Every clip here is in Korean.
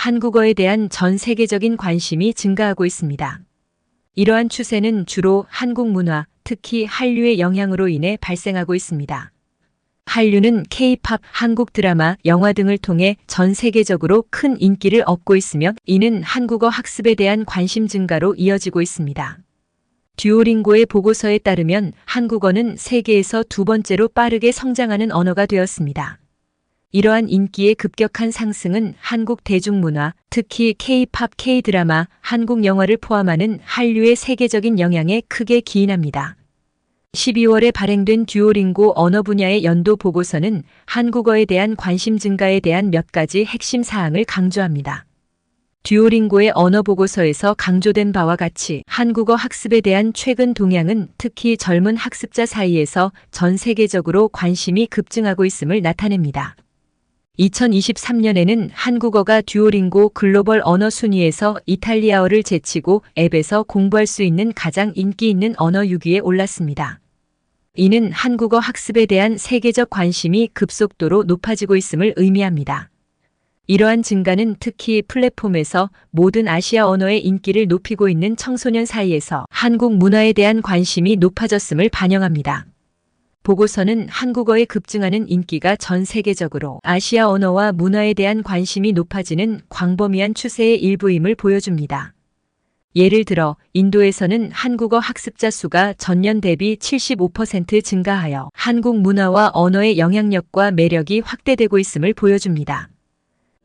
한국어에 대한 전 세계적인 관심이 증가하고 있습니다. 이러한 추세는 주로 한국 문화, 특히 한류의 영향으로 인해 발생하고 있습니다. 한류는 K-팝, 한국 드라마, 영화 등을 통해 전 세계적으로 큰 인기를 얻고 있으며 이는 한국어 학습에 대한 관심 증가로 이어지고 있습니다. 듀오링고의 보고서에 따르면 한국어는 세계에서 두 번째로 빠르게 성장하는 언어가 되었습니다. 이러한 인기의 급격한 상승은 한국 대중문화, 특히 K-팝, K-드라마, 한국 영화를 포함하는 한류의 세계적인 영향에 크게 기인합니다. 12월에 발행된 듀오링고 언어 분야의 연도 보고서는 한국어에 대한 관심 증가에 대한 몇 가지 핵심 사항을 강조합니다. 듀오링고의 언어 보고서에서 강조된 바와 같이 한국어 학습에 대한 최근 동향은 특히 젊은 학습자 사이에서 전 세계적으로 관심이 급증하고 있음을 나타냅니다. 2023년에는 한국어가 듀오링고 글로벌 언어 순위에서 이탈리아어를 제치고 앱에서 공부할 수 있는 가장 인기 있는 언어 6위에 올랐습니다. 이는 한국어 학습에 대한 세계적 관심이 급속도로 높아지고 있음을 의미합니다. 이러한 증가는 특히 플랫폼에서 모든 아시아 언어의 인기를 높이고 있는 청소년 사이에서 한국 문화에 대한 관심이 높아졌음을 반영합니다. 보고서는 한국어의 급증하는 인기가 전 세계적으로 아시아 언어와 문화에 대한 관심이 높아지는 광범위한 추세의 일부임을 보여줍니다. 예를 들어 인도에서는 한국어 학습자 수가 전년 대비 75% 증가하여 한국 문화와 언어의 영향력과 매력이 확대되고 있음을 보여줍니다.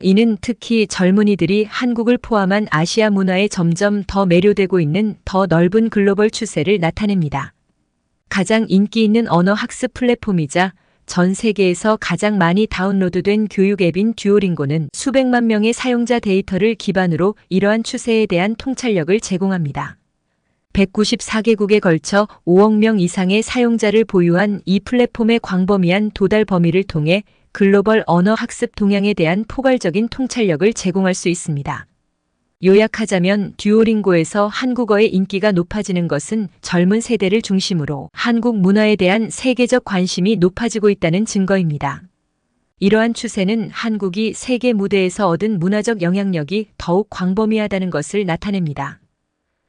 이는 특히 젊은이들이 한국을 포함한 아시아 문화에 점점 더 매료되고 있는 더 넓은 글로벌 추세를 나타냅니다. 가장 인기 있는 언어 학습 플랫폼이자 전 세계에서 가장 많이 다운로드된 교육 앱인 듀오링고는 수백만 명의 사용자 데이터를 기반으로 이러한 추세에 대한 통찰력을 제공합니다. 194개국에 걸쳐 5억 명 이상의 사용자를 보유한 이 플랫폼의 광범위한 도달 범위를 통해 글로벌 언어 학습 동향에 대한 포괄적인 통찰력을 제공할 수 있습니다. 요약하자면 듀오링고에서 한국어의 인기가 높아지는 것은 젊은 세대를 중심으로 한국 문화에 대한 세계적 관심이 높아지고 있다는 증거입니다. 이러한 추세는 한국이 세계 무대에서 얻은 문화적 영향력이 더욱 광범위하다는 것을 나타냅니다.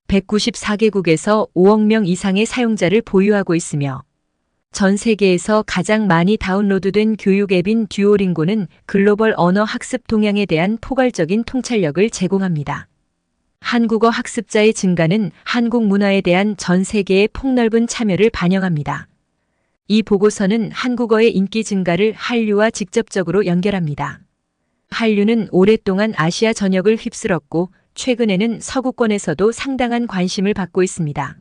194개국에서 5억 명 이상의 사용자를 보유하고 있으며 전 세계에서 가장 많이 다운로드된 교육 앱인 듀오링고는 글로벌 언어 학습 동향에 대한 포괄적인 통찰력을 제공합니다. 한국어 학습자의 증가는 한국 문화에 대한 전 세계의 폭넓은 참여를 반영합니다. 이 보고서는 한국어의 인기 증가를 한류와 직접적으로 연결합니다. 한류는 오랫동안 아시아 전역을 휩쓸었고 최근에는 서구권에서도 상당한 관심을 받고 있습니다.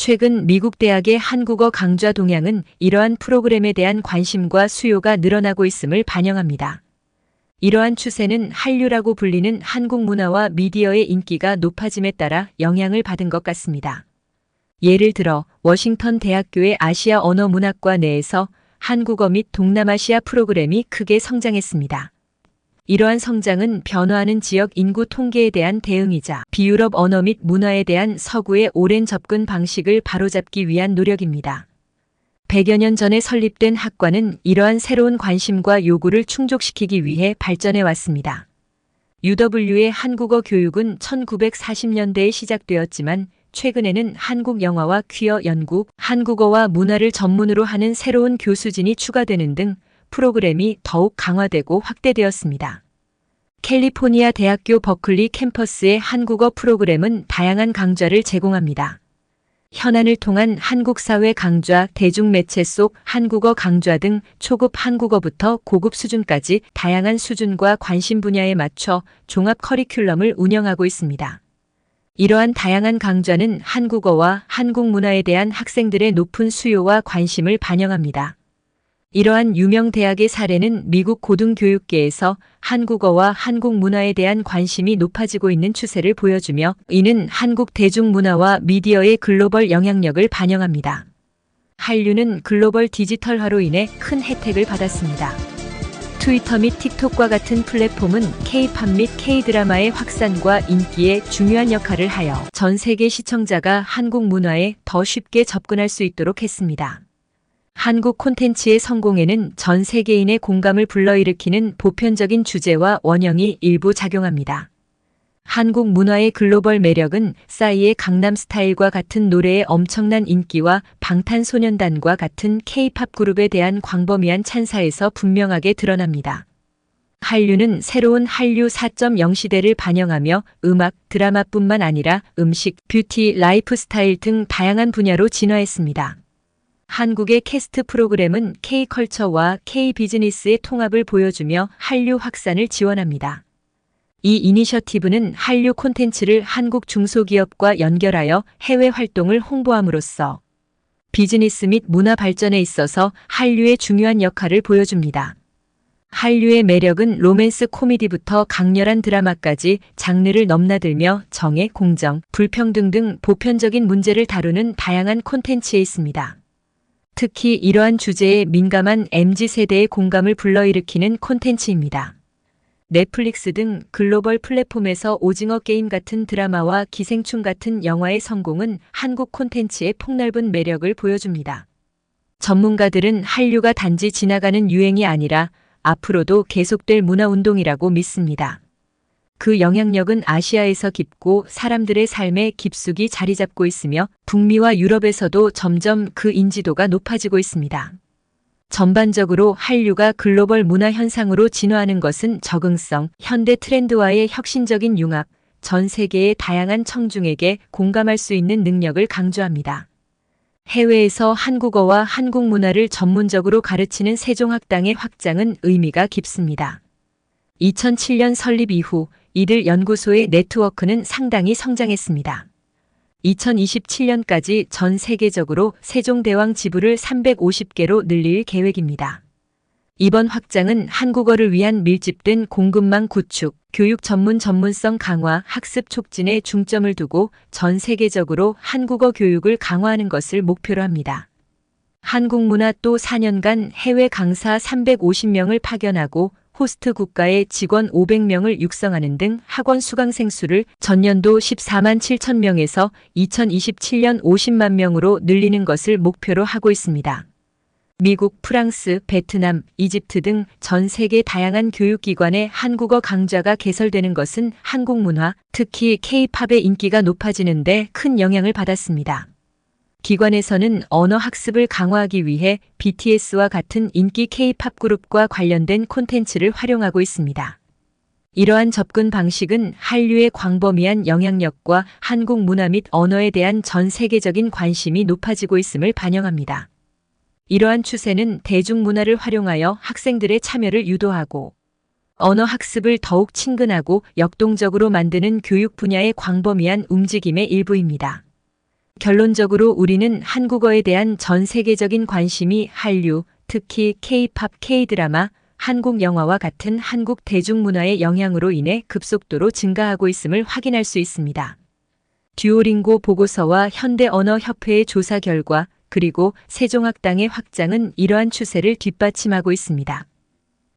최근 미국 대학의 한국어 강좌 동향은 이러한 프로그램에 대한 관심과 수요가 늘어나고 있음을 반영합니다. 이러한 추세는 한류라고 불리는 한국 문화와 미디어의 인기가 높아짐에 따라 영향을 받은 것 같습니다. 예를 들어 워싱턴 대학교의 아시아 언어 문학과 내에서 한국어 및 동남아시아 프로그램이 크게 성장했습니다. 이러한 성장은 변화하는 지역 인구 통계에 대한 대응이자 비유럽 언어 및 문화에 대한 서구의 오랜 접근 방식을 바로잡기 위한 노력입니다. 100여 년 전에 설립된 학과는 이러한 새로운 관심과 요구를 충족시키기 위해 발전해 왔습니다. UW의 한국어 교육은 1940년대에 시작되었지만 최근에는 한국 영화와 퀴어 연구, 한국어와 문화를 전문으로 하는 새로운 교수진이 추가되는 등 프로그램이 더욱 강화되고 확대되었습니다. 캘리포니아 대학교 버클리 캠퍼스의 한국어 프로그램은 다양한 강좌를 제공합니다. 현안을 통한 한국 사회 강좌, 대중매체 속 한국어 강좌 등 초급 한국어부터 고급 수준까지 다양한 수준과 관심 분야에 맞춰 종합 커리큘럼을 운영하고 있습니다. 이러한 다양한 강좌는 한국어와 한국 문화에 대한 학생들의 높은 수요와 관심을 반영합니다. 이러한 유명 대학의 사례는 미국 고등교육계에서 한국어와 한국 문화에 대한 관심이 높아지고 있는 추세를 보여주며 이는 한국 대중문화와 미디어의 글로벌 영향력을 반영합니다. 한류는 글로벌 디지털화로 인해 큰 혜택을 받았습니다. 트위터 및 틱톡과 같은 플랫폼은 K-팝 및 K-드라마의 확산과 인기에 중요한 역할을 하여 전 세계 시청자가 한국 문화에 더 쉽게 접근할 수 있도록 했습니다. 한국 콘텐츠의 성공에는 전 세계인의 공감을 불러일으키는 보편적인 주제와 원형이 일부 작용합니다. 한국 문화의 글로벌 매력은 싸이의 강남 스타일과 같은 노래의 엄청난 인기와 방탄소년단과 같은 K-팝 그룹에 대한 광범위한 찬사에서 분명하게 드러납니다. 한류는 새로운 한류 4.0 시대를 반영하며 음악, 드라마뿐만 아니라 음식, 뷰티, 라이프스타일 등 다양한 분야로 진화했습니다. 한국의 캐스트 프로그램은 K-컬처와 K-비즈니스의 통합을 보여주며 한류 확산을 지원합니다. 이 이니셔티브는 한류 콘텐츠를 한국 중소기업과 연결하여 해외 활동을 홍보함으로써 비즈니스 및 문화 발전에 있어서 한류의 중요한 역할을 보여줍니다. 한류의 매력은 로맨스 코미디부터 강렬한 드라마까지 장르를 넘나들며 정의, 공정, 불평등 등 보편적인 문제를 다루는 다양한 콘텐츠에 있습니다. 특히 이러한 주제에 민감한 MZ세대의 공감을 불러일으키는 콘텐츠입니다. 넷플릭스 등 글로벌 플랫폼에서 오징어 게임 같은 드라마와 기생충 같은 영화의 성공은 한국 콘텐츠의 폭넓은 매력을 보여줍니다. 전문가들은 한류가 단지 지나가는 유행이 아니라 앞으로도 계속될 문화운동이라고 믿습니다. 그 영향력은 아시아에서 깊고 사람들의 삶에 깊숙이 자리 잡고 있으며 북미와 유럽에서도 점점 그 인지도가 높아지고 있습니다. 전반적으로 한류가 글로벌 문화 현상으로 진화하는 것은 적응성, 현대 트렌드와의 혁신적인 융합, 전 세계의 다양한 청중에게 공감할 수 있는 능력을 강조합니다. 해외에서 한국어와 한국 문화를 전문적으로 가르치는 세종학당의 확장은 의미가 깊습니다. 2007년 설립 이후 이들 연구소의 네트워크는 상당히 성장했습니다. 2027년까지 전 세계적으로 세종대왕 지부를 350개로 늘릴 계획입니다. 이번 확장은 한국어를 위한 밀집된 공급망 구축, 교육 전문 전문성 강화, 학습 촉진에 중점을 두고 전 세계적으로 한국어 교육을 강화하는 것을 목표로 합니다. 한국문화 또 4년간 해외 강사 350명을 파견하고 호스트 국가의 직원 500명을 육성하는 등 학원 수강생 수를 전년도 14만 7천 명에서 2027년 50만 명으로 늘리는 것을 목표로 하고 있습니다. 미국, 프랑스, 베트남, 이집트 등 전 세계 다양한 교육기관의 한국어 강좌가 개설되는 것은 한국 문화, 특히 K-팝의 인기가 높아지는 데 큰 영향을 받았습니다. 기관에서는 언어 학습을 강화하기 위해 BTS와 같은 인기 K-팝 그룹과 관련된 콘텐츠를 활용하고 있습니다. 이러한 접근 방식은 한류의 광범위한 영향력과 한국 문화 및 언어에 대한 전 세계적인 관심이 높아지고 있음을 반영합니다. 이러한 추세는 대중문화를 활용하여 학생들의 참여를 유도하고 언어 학습을 더욱 친근하고 역동적으로 만드는 교육 분야의 광범위한 움직임의 일부입니다. 결론적으로 우리는 한국어에 대한 전 세계적인 관심이 한류, 특히 K-팝, K-드라마, 한국 영화와 같은 한국 대중문화의 영향으로 인해 급속도로 증가하고 있음을 확인할 수 있습니다. 듀오링고 보고서와 현대언어협회의 조사 결과 그리고 세종학당의 확장은 이러한 추세를 뒷받침하고 있습니다.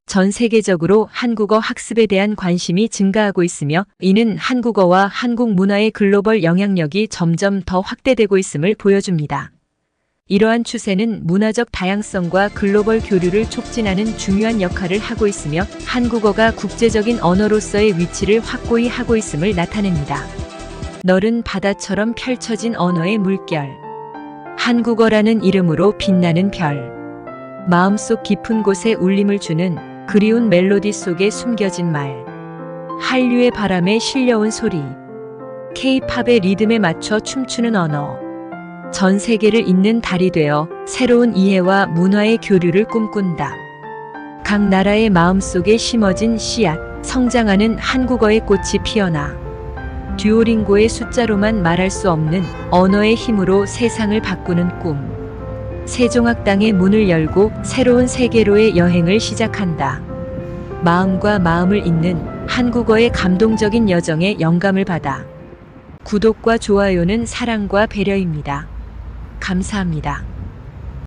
전 세계적으로 한국어 학습에 대한 관심이 증가하고 있으며 이는 한국어와 한국 문화의 글로벌 영향력이 점점 더 확대되고 있음을 보여줍니다. 이러한 추세는 문화적 다양성과 글로벌 교류를 촉진하는 중요한 역할을 하고 있으며 한국어가 국제적인 언어로서의 위치를 확고히 하고 있음을 나타냅니다. 너른 바다처럼 펼쳐진 언어의 물결. 한국어라는 이름으로 빛나는 별. 마음속 깊은 곳에 울림을 주는 그리운 멜로디 속에 숨겨진 말. 한류의 바람에 실려온 소리. K-팝의 리듬에 맞춰 춤추는 언어. 전 세계를 잇는 달이 되어 새로운 이해와 문화의 교류를 꿈꾼다. 각 나라의 마음속에 심어진 씨앗, 성장하는 한국어의 꽃이 피어나. 듀오링고의 숫자로만 말할 수 없는 언어의 힘으로 세상을 바꾸는 꿈. 세종학당의 문을 열고 새로운 세계로의 여행을 시작한다. 마음과 마음을 잇는 한국어의 감동적인 여정에 영감을 받아. 구독과 좋아요는 사랑과 배려입니다. 감사합니다.